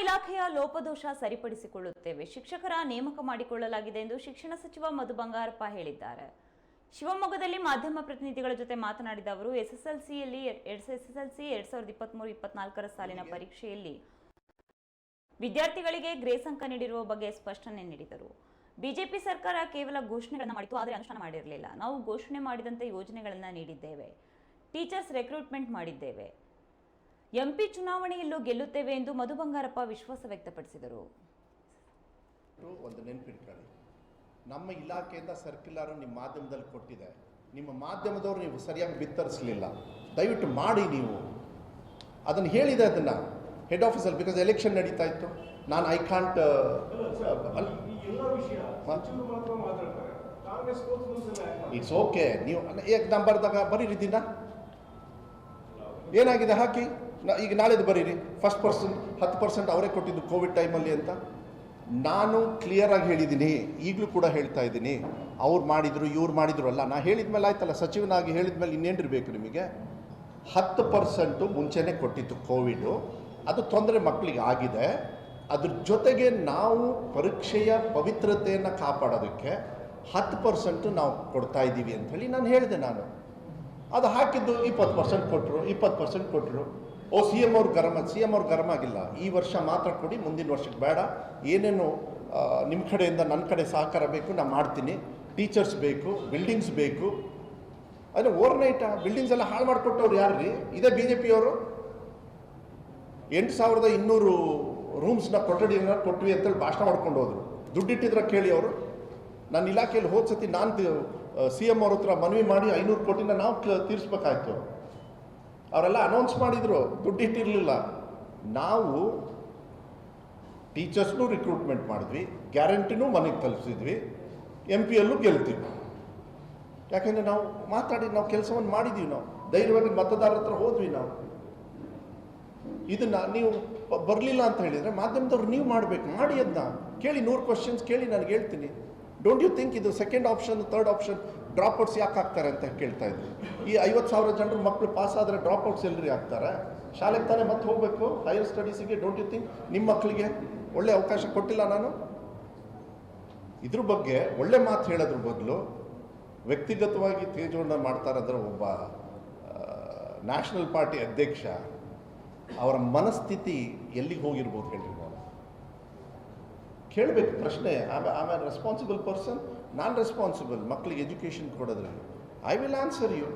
ಇಲಾಖೆಯ ಲೋಪದೋಷ ಸರಿಪಡಿಸಿಕೊಳ್ಳುತ್ತೇವೆ. ಶಿಕ್ಷಕರ ನೇಮಕ ಮಾಡಿಕೊಳ್ಳಲಾಗಿದೆ ಎಂದು ಶಿಕ್ಷಣ ಸಚಿವ ಮಧು ಬಂಗಾರಪ್ಪ ಹೇಳಿದ್ದಾರೆ. ಶಿವಮೊಗ್ಗದಲ್ಲಿ ಮಾಧ್ಯಮ ಪ್ರತಿನಿಧಿಗಳ ಜೊತೆ ಮಾತನಾಡಿದ ಅವರು ಎಸ್ಎಸ್ಎಲ್ಸಿಯಲ್ಲಿ ಎಸ್ಎಸ್ಎಲ್ಸಿ ಎರಡ್ ಸಾವಿರದ ಇಪ್ಪತ್ಮೂರು ಇಪ್ಪತ್ನಾಲ್ಕರ ಸಾಲಿನ ಪರೀಕ್ಷೆಯಲ್ಲಿ ವಿದ್ಯಾರ್ಥಿಗಳಿಗೆ ಗ್ರೇಸ್ ಅಂಕ ನೀಡಿರುವ ಬಗ್ಗೆ ಸ್ಪಷ್ಟನೆ ನೀಡಿದರು. ಬಿಜೆಪಿ ಸರ್ಕಾರ ಕೇವಲ ಘೋಷಣೆಗಳನ್ನು ಮಾಡಿತು ಆದರೆ ಅನುಷ್ಠಾನ ಮಾಡಿರಲಿಲ್ಲ. ನಾವು ಘೋಷಣೆ ಮಾಡಿದಂತೆ ಯೋಜನೆಗಳನ್ನು ನೀಡಿದ್ದೇವೆ. ಟೀಚರ್ಸ್ ರೆಕ್ರೂಟ್ಮೆಂಟ್ ಮಾಡಿದ್ದೇವೆ. ಎಂಪಿ ಚುನಾವಣೆಯಲ್ಲೂ ಗೆಲ್ಲುತ್ತೇವೆ ಎಂದು ಮಧು ಬಂಗಾರಪ್ಪ ವಿಶ್ವಾಸ ವ್ಯಕ್ತಪಡಿಸಿದರು. ಒಂದು ನೆನಪಿಟ್ಕೊಳ್ಳಿ ನಮ್ಮ ಇಲಾಖೆಯಿಂದ ಸರ್ಕ್ಯುಲರ್ ನಿಮ್ಮ ಮಾಧ್ಯಮದಲ್ಲಿ ಕೊಟ್ಟಿದೆ. ನಿಮ್ಮ ಮಾಧ್ಯಮದವರು ನೀವು ಸರಿಯಾಗಿ ಬಿತ್ತರಿಸಲಿಲ್ಲ. ದಯವಿಟ್ಟು ಮಾಡಿ ನೀವು. ಅದನ್ನು ಹೇಳಿದೆ ಅದನ್ನು ಹೆಡ್ ಆಫೀಸಲ್ಲಿ ಬಿಕಾಸ್ ಎಲೆಕ್ಷನ್ ನಡೀತಾ ಇತ್ತು. ನಾನು ಐ ಕಾಂಟ್ ಇಟ್ಸ್ ಓಕೆ ನೀವು ಏಕ್ ನಾನು ಬರ್ದಾಗ ಬರೀರಿದ್ದೀನಾ ದಿನ. ಏನಾಗಿದೆ ಹಾಕಿ? ನಾ ಈಗ ನಾಳೆದು ಬರೀರಿ. ಫಸ್ಟ್ ಪರ್ಸನ್ ಹತ್ತು ಪರ್ಸೆಂಟ್ ಅವರೇ ಕೊಟ್ಟಿದ್ದು ಕೋವಿಡ್ ಟೈಮಲ್ಲಿ ಅಂತ. ನಾನು ಕ್ಲಿಯರಾಗಿ ಹೇಳಿದ್ದೀನಿ. ಈಗಲೂ ಕೂಡ ಹೇಳ್ತಾ ಇದ್ದೀನಿ. ಅವ್ರು ಮಾಡಿದರು, ಇವ್ರು ಮಾಡಿದ್ರು ಅಲ್ಲ. ನಾನು ಹೇಳಿದ ಮೇಲೆ ಆಯ್ತಲ್ಲ. ಸಚಿವನಾಗಿ ಹೇಳಿದ ಮೇಲೆ ಇನ್ನೇನಿರಬೇಕು ನಿಮಗೆ? ಹತ್ತು ಪರ್ಸೆಂಟು ಮುಂಚೆನೇ ಕೊಟ್ಟಿತ್ತು ಕೋವಿಡು ಅದು ತೊಂದರೆ ಮಕ್ಕಳಿಗೆ ಆಗಿದೆ. ಅದ್ರ ಜೊತೆಗೆ ನಾವು ಪರೀಕ್ಷೆಯ ಪವಿತ್ರತೆಯನ್ನು ಕಾಪಾಡೋದಕ್ಕೆ ಹತ್ತು ಪರ್ಸೆಂಟು ನಾವು ಕೊಡ್ತಾ ಇದ್ದೀವಿ ಅಂಥೇಳಿ ನಾನು ಹೇಳಿದೆ ನಾನು. ಅದು ಹಾಕಿದ್ದು ಇಪ್ಪತ್ತು ಪರ್ಸೆಂಟ್ ಕೊಟ್ಟರು ಇಪ್ಪತ್ತು ಪರ್ಸೆಂಟ್ ಕೊಟ್ಟರು ಓ, ಸಿ ಎಂ ಅವ್ರು ಗರಮ, ಸಿ ಎಂ ಅವ್ರು ಗರಮ್ ಆಗಿಲ್ಲ. ಈ ವರ್ಷ ಮಾತ್ರ ಕೊಡಿ, ಮುಂದಿನ ವರ್ಷಕ್ಕೆ ಬೇಡ. ಏನೇನು ನಿಮ್ಮ ಕಡೆಯಿಂದ ನನ್ನ ಕಡೆ ಸಹಕಾರ ಬೇಕು ನಾನು ಮಾಡ್ತೀನಿ. ಟೀಚರ್ಸ್ ಬೇಕು ಬಿಲ್ಡಿಂಗ್ಸ್ ಬೇಕು. ಅದೇ ಓವರ್ ನೈಟ್ ಬಿಲ್ಡಿಂಗ್ಸ್ ಎಲ್ಲ ಹಾಳು ಮಾಡಿಕೊಟ್ಟವ್ರು ಯಾರು ರೀ ಇದೇ ಬಿ ಜೆ ಪಿಯವರು ಎಂಟು ಸಾವಿರದ ಇನ್ನೂರು ರೂಮ್ಸ್ನ ಕೊಠಡಿನ ಕೊಟ್ವಿ ಅಂತೇಳಿ ಭಾಷಣ ಮಾಡ್ಕೊಂಡು ಹೋದರು. ದುಡ್ಡಿಟ್ಟಿದ್ರೆ ಕೇಳಿ ಅವರು. ನನ್ನ ಇಲಾಖೆಯಲ್ಲಿ ಹೋದ ಸತಿ ನಾನು ಸಿ ಎಂ ಅವ್ರ ಹತ್ರ ಮನವಿ ಮಾಡಿ ಐನೂರು ಕೋಟಿನ ನಾವು ತೀರಿಸ್ಬೇಕಾಯ್ತು. ಅವರೆಲ್ಲ ಅನೌನ್ಸ್ ಮಾಡಿದರು ದುಡ್ಡಿಟ್ಟಿರಲಿಲ್ಲ ನಾವು ಟೀಚರ್ಸ್ನೂ ರಿಕ್ರೂಟ್ಮೆಂಟ್ ಮಾಡಿದ್ವಿ ಗ್ಯಾರಂಟಿನೂ ಮನೆಗೆ ತಲುಪಿಸಿದ್ವಿ ಎಂ ಪಿಯಲ್ಲೂ ಗೆಲ್ತೀವಿ. ಯಾಕೆಂದರೆ ನಾವು ಮಾತಾಡಿ, ನಾವು ಕೆಲಸವನ್ನು ಮಾಡಿದ್ದೀವಿ ನಾವು. ಧೈರ್ಯವಾಗಿ ಮತದಾರರ ಹತ್ರ ಹೋದ್ವಿ ನಾವು. ಇದನ್ನು ನೀವು ಬರಲಿಲ್ಲ ಅಂತ ಹೇಳಿದರೆ ಮಾಧ್ಯಮದವ್ರು ನೀವು ಮಾಡಬೇಕು, ಮಾಡಿ ಅದನ್ನ ಕೇಳಿ ನೂರು ಕ್ವಶನ್ಸ್ ಕೇಳಿ ನನಗೆ ಹೇಳ್ತೀನಿ. ಡೋಂಟ್ ಯು ಥಿಂಕ್ ಇದು second option third option dropouts ಯಾಕೆ ಆಗ್ತಾರೆ ಅಂತ ಕೇಳ್ತಾ ಇದ್ವಿ ಈ ಐವತ್ತು ಸಾವಿರ ಜನರು ಮಕ್ಕಳು ಪಾಸ್ ಆದರೆ ಡ್ರಾಪ್ ಔಟ್ಸ್ ಎಲ್ಲರಿ ಆಗ್ತಾರೆ ಶಾಲೆಗೆ ತಾನೇ ಮತ್ತೆ ಹೋಗಬೇಕು? ಹೈಯರ್ ಸ್ಟಡೀಸಿಗೆ ಡೋಂಟ್ ಯು ಥಿಂಕ್ ನಿಮ್ಮ ಮಕ್ಕಳಿಗೆ ಒಳ್ಳೆ ಅವಕಾಶ ಕೊಟ್ಟಿಲ್ಲ ನಾನು? ಇದ್ರ ಬಗ್ಗೆ ಒಳ್ಳೆ ಮಾತು ಹೇಳೋದ್ರ ಬದಲು ವ್ಯಕ್ತಿಗತವಾಗಿ ತೇಜೋಣ ಮಾಡ್ತಾರಂದ್ರೆ ಒಬ್ಬ ನ್ಯಾಷನಲ್ ಪಾರ್ಟಿ ಅಧ್ಯಕ್ಷ ಅವರ ಮನಸ್ಥಿತಿ ಎಲ್ಲಿಗೆ ಹೋಗಿರ್ಬೋದು ನಾನು ಕೇಳಬೇಕು ಪ್ರಶ್ನೆ. ಆಮೇಲೆ ಆಮೇಲೆ ರೆಸ್ಪಾನ್ಸಿಬಲ್ ಪರ್ಸನ್ ನಾನ್ ರೆಸ್ಪಾನ್ಸಿಬಲ್ ಮಕ್ಕಳಿಗೆ ಎಜುಕೇಷನ್ ಕೊಡೋದ್ರಲ್ಲಿ. ಐ ವಿಲ್ ಆನ್ಸರ್ ಯು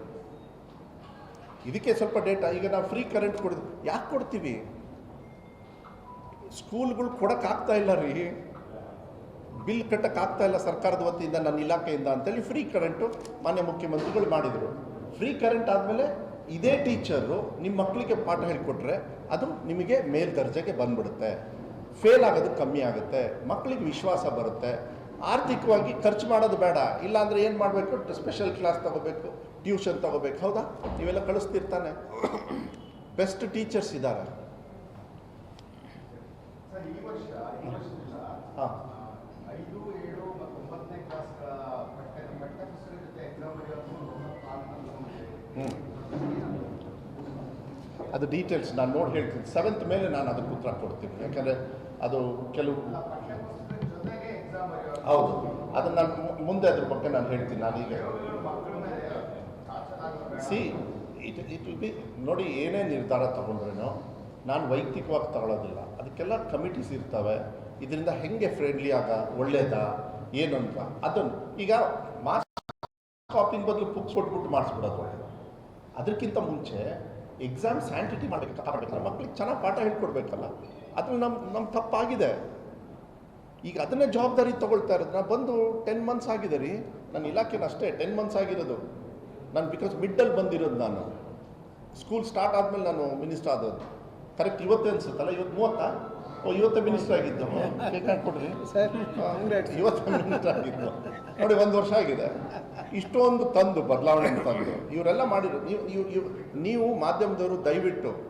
ಇದಕ್ಕೆ ಸ್ವಲ್ಪ ಡೇಟಾ ಈಗ ನಾವು ಫ್ರೀ ಕರೆಂಟ್ ಕೊಡಿದ್ವಿ ಯಾಕೆ ಕೊಡ್ತೀವಿ? ಸ್ಕೂಲ್ಗಳು ಕೊಡೋಕ್ಕಾಗ್ತಾ ಇಲ್ಲ ರೀ. ಬಿಲ್ ಕಟ್ಟಕ್ಕಾಗ್ತಾ ಇಲ್ಲ ಸರ್ಕಾರದ ವತಿಯಿಂದ, ನನ್ನ ಇಲಾಖೆಯಿಂದ ಅಂತೇಳಿ ಫ್ರೀ ಕರೆಂಟು ಮಾನ್ಯ ಮುಖ್ಯಮಂತ್ರಿಗಳು ಮಾಡಿದರು. ಫ್ರೀ ಕರೆಂಟ್ ಆದಮೇಲೆ ಇದೇ ಟೀಚರು ನಿಮ್ಮ ಮಕ್ಕಳಿಗೆ ಪಾಠ ಹೇಳಿಕೊಟ್ರೆ ಅದು ನಿಮಗೆ ಮೇಲ್ದರ್ಜೆಗೆ ಬಂದ್ಬಿಡುತ್ತೆ. ಫೇಲ್ ಆಗೋದು ಕಮ್ಮಿ ಆಗುತ್ತೆ ಮಕ್ಕಳಿಗೆ ವಿಶ್ವಾಸ ಬರುತ್ತೆ ಆರ್ಥಿಕವಾಗಿ ಖರ್ಚು ಮಾಡೋದು ಬೇಡ ಇಲ್ಲಾಂದರೆ ಏನು ಮಾಡಬೇಕು? ಸ್ಪೆಷಲ್ ಕ್ಲಾಸ್ ತಗೋಬೇಕು ಟ್ಯೂಷನ್ ತಗೋಬೇಕು ಹೌದಾ? ನೀವೆಲ್ಲ ಕಳಿಸ್ತಿರ್ತಾನೆ. ಬೆಸ್ಟ್ ಟೀಚರ್ಸ್ ಇದ್ದಾರೆ. ಹಾಂ. ಅದು ಡೀಟೇಲ್ಸ್ ನಾನು ನೋಡಿ ಹೇಳ್ತೀನಿ. ಸೆವೆಂತ್ ಮೇಲೆ ನಾನು ಅದಕ್ಕೆ ಉತ್ತರ ಕೊಡ್ತೀನಿ. ಯಾಕಂದರೆ ಅದು ಕೆಲವು ಹೌದು. ಅದನ್ನು ನಾನು ಮುಂದೆ ಅದ್ರ ಬಗ್ಗೆ ನಾನು ಹೇಳ್ತೀನಿ ಟಾರ್ಚರ್ ಆಗೋದು ಸಿ ಇಟ್ ಇಟ್ ಬಿ ನೋಡಿ ಏನೇ ನಿರ್ಧಾರ ತಗೊಂಡ್ರೇನೋ, ನಾನು ವೈಯಕ್ತಿಕವಾಗಿ ತಗೊಳ್ಳೋದಿಲ್ಲ. ಅದಕ್ಕೆಲ್ಲ ಕಮಿಟೀಸ್ ಇರ್ತವೆ. ಇದರಿಂದ ಹೆಂಗೆ ಫ್ರೆಂಡ್ಲಿ ಆಗ ಒಳ್ಳೇದಾ, ಏನು ಅಂತ ಅದನ್ನು ಈಗ ಮಾಸ್ ಕಾಪಿನ ಬದಲು ಬುಕ್ಸ್ ಕೊಟ್ಬಿಟ್ಟು ಮಾಡಿಸ್ಬಿಡೋದು ಒಳ್ಳೆಯದು ಅದಕ್ಕಿಂತ ಮುಂಚೆ ಎಕ್ಸಾಮ್ ಸ್ಯಾಂಟಿಟಿ ಮಾಡಬೇಕು ಕಾಪಾಡಬೇಕಲ್ಲ. ಮಕ್ಳಿಗೆ ಚೆನ್ನಾಗಿ ಪಾಠ ಹೇಳ್ಕೊಡ್ಬೇಕಲ್ಲ. ಅದು ನಮ್ಮ ನಮ್ಮ ತಪ್ಪಾಗಿದೆ. ಈಗ ಅದನ್ನೇ ಜವಾಬ್ದಾರಿ ತೊಗೊಳ್ತಾ ಇರೋದು. ನಾನು ಬಂದು ಟೆನ್ ಮಂತ್ಸ್ ಆಗಿದೆ ರೀ. ನನ್ನ ಇಲಾಖೆನ ಅಷ್ಟೇ ಟೆನ್ ಮಂತ್ಸ್ ಆಗಿರೋದು. ನಾನು ಬಿಕಾಸ್ ಮಿಡ್ಡಲ್ಲಿ ಬಂದಿರೋದು ನಾನು. ಸ್ಕೂಲ್ ಸ್ಟಾರ್ಟ್ ಆದಮೇಲೆ ನಾನು ಮಿನಿಸ್ಟರ್ ಆದದ್ದು. ಕರೆಕ್ಟ್ ಇವತ್ತೇ ಅನ್ಸುತ್ತಲ್ಲ? ಇವತ್ತು ಮೂವತ್ತಾ? ಓ ಇವತ್ತೇ ಮಿನಿಸ್ಟರ್ ಆಗಿದ್ದು. ಕೊಡ್ರಿ ಇವತ್ತು ಮಿನಿಸ್ಟರ್ ಆಗಿದ್ದು. ನೋಡಿ ಒಂದು ವರ್ಷ ಆಗಿದೆ. ಇಷ್ಟೊಂದು ತಂದು ಬದಲಾವಣೆ ತಂದು. ಇವರೆಲ್ಲ ಮಾಡಿರೋ ನೀವು ನೀವು ನೀವು ಮಾಧ್ಯಮದವರು ದಯವಿಟ್ಟು